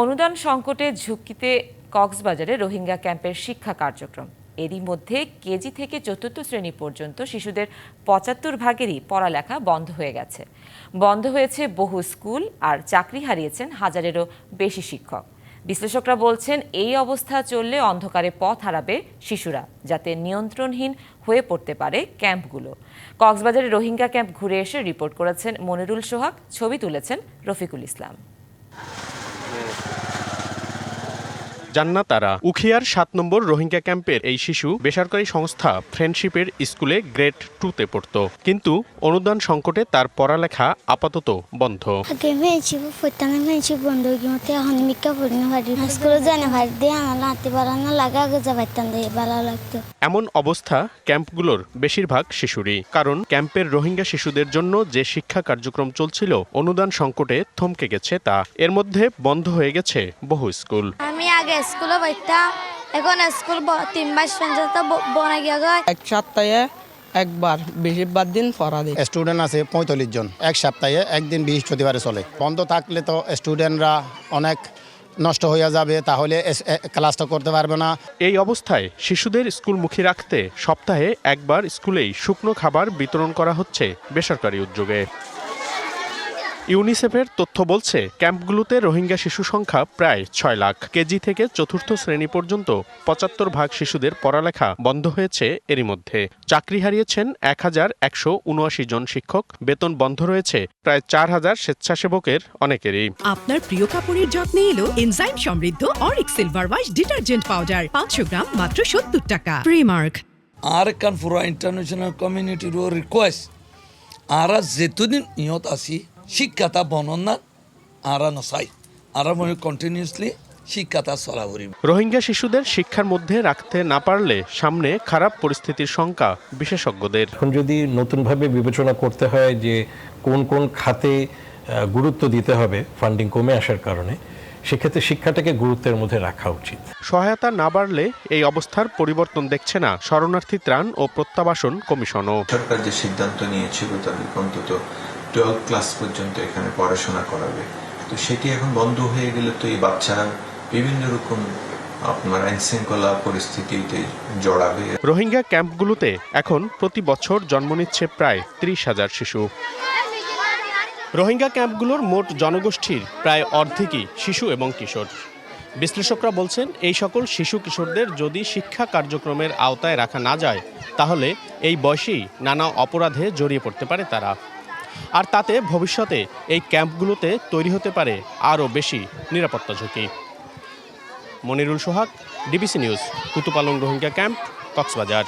অনুদান সংকটে ঝুঁকিতে কক্সবাজারে রোহিঙ্গা ক্যাম্পের শিক্ষা কার্যক্রম। এরই মধ্যে কেজি থেকে চতুর্থ শ্রেণি পর্যন্ত শিশুদের পঁচাত্তর ভাগেরই পড়ালেখা বন্ধ হয়ে গেছে। বন্ধ হয়েছে বহু স্কুল আর চাকরি হারিয়েছেন হাজারেরও বেশি শিক্ষক। বিশ্লেষকরা বলছেন, এই অবস্থা চললে অন্ধকারে পথ হারাবে শিশুরা, যাতে নিয়ন্ত্রণহীন হয়ে পড়তে পারে ক্যাম্পগুলো। কক্সবাজারে রোহিঙ্গা ক্যাম্প ঘুরে এসে রিপোর্ট করেছেন মনিরুল সোহাগ, ছবি তুলেছেন রফিকুল ইসলাম। জান্নাত তারা উখিয়ার সাত নম্বর রোহিঙ্গা ক্যাম্পের এই শিশু বেসরকারি সংস্থা ফ্রেন্ডশিপের স্কুলে গ্রেড টুতে পড়ত। কিন্তু অনুদান সংকটে তার পড়ালেখা আপাতত বন্ধ। এমন অবস্থা ক্যাম্পগুলোর বেশিরভাগ শিশুরই। কারণ ক্যাম্পের রোহিঙ্গা শিশুদের জন্য যে শিক্ষা কার্যক্রম চলছিল অনুদান সংকটে থমকে গেছে তা। এর মধ্যে বন্ধ হয়ে গেছে বহু স্কুল। আমি আগে স্কুলে পড়তাম এখন স্কুল তিন মাস পর্যন্ত বনে গিয়ে এক সপ্তাহে একবার বেশিরভাগ দিন পড়া দিই স্টুডেন্ট আছে পঁয়তাল্লিশ জন এক সপ্তাহে একদিন বৃহস্পতিবারে চলে। বন্ধ থাকলে তো স্টুডেন্টরা অনেক নষ্ট হয়ে যাবে তাহলে ক্লাসটা করতে পারবে না। এই অবস্থায় শিশুদের স্কুলমুখী রাখতে সপ্তাহে একবার স্কুলেই শুকনো খাবার বিতরণ করা হচ্ছে বেসরকারি উদ্যোগে। ইউনিসেফের তথ্য বলছে ক্যাম্পগুলোতে রোহিঙ্গা শিশু সংখ্যা প্রায় ছয় লাখ। কেজি থেকে চতুর্থ শ্রেণি পর্যন্ত পঁচাত্তর ভাগ শিশুদের পড়ালেখা বন্ধ হয়েছে এরই মধ্যে। চাকরি হারিয়েছেন এক হাজার একশো উনআশি জন শিক্ষক। বেতন বন্ধ রয়েছে প্রায় চার হাজার স্বেচ্ছাসেবকের অনেকেরই। আপনার প্রিয় কাপড়ের যত্নে এলো এনজাইম সমৃদ্ধ Orik silver wash detergent powder পাঁচশো গ্রাম মাত্র সত্তর টাকা। প্রিমার্ক আর কান পুরা ইন্টারন্যাশনাল কমিউনিটিরও রিকোয়েস্ট আরা যেতুদিন ইহঁত আছি শিক্ষাটা বননা আরা নচাই আরা মানে কন্টিনিউসলি শিক্ষাটা চলা করিব রোহিঙ্গা শিশুদের শিক্ষার মধ্যে রাখতে না পারলে সামনে খারাপ পরিস্থিতির শঙ্কা বিশেষজ্ঞদের। এখন যদি নতুনভাবে বিবেচনা করতে হয় যে কোন কোন খাতে গুরুত্ব দিতে হবে ফান্ডিং কমে আসার কারণে সেক্ষেত্রে শিক্ষাটাকে গুরুত্বের মধ্যে রাখা উচিত। সহায়তা না বাড়লে এই অবস্থার পরিবর্তন দেখছে না শরণার্থী ত্রাণ ও প্রত্যাবাসন কমিশনও। সরকার যে সিদ্ধান্ত নিয়েছিল তাদেরকে অন্তত টুয়েলভ ক্লাস পর্যন্ত এখানে পড়াশোনা করাবে। তো সেটি এখন বন্ধ হয়ে গেলে তো এই বাচ্চারা বিভিন্ন রকম আপনার আইন শৃঙ্খলা পরিস্থিতিতে জড়াবে। রোহিঙ্গা ক্যাম্পগুলোতে এখন প্রতি বছর জন্ম নিচ্ছে প্রায় ত্রিশ হাজার শিশু। রোহিঙ্গা ক্যাম্পগুলোর মোট জনগোষ্ঠীর প্রায় অর্ধেকই শিশু এবং কিশোর। বিশ্লেষকরা বলছেন, এই সকল শিশু কিশোরদের যদি শিক্ষা কার্যক্রমের আওতায় রাখা না যায়, তাহলে এই বয়সেই নানা অপরাধে জড়িয়ে পড়তে পারে তারা। আর তাতে ভবিষ্যতে এই ক্যাম্পগুলোতে তৈরি হতে পারে আরও বেশি নিরাপত্তা ঝুঁকি। Monirul Sohag, DBC news, Kutupalong Rohingya camp, Cox's Bazar.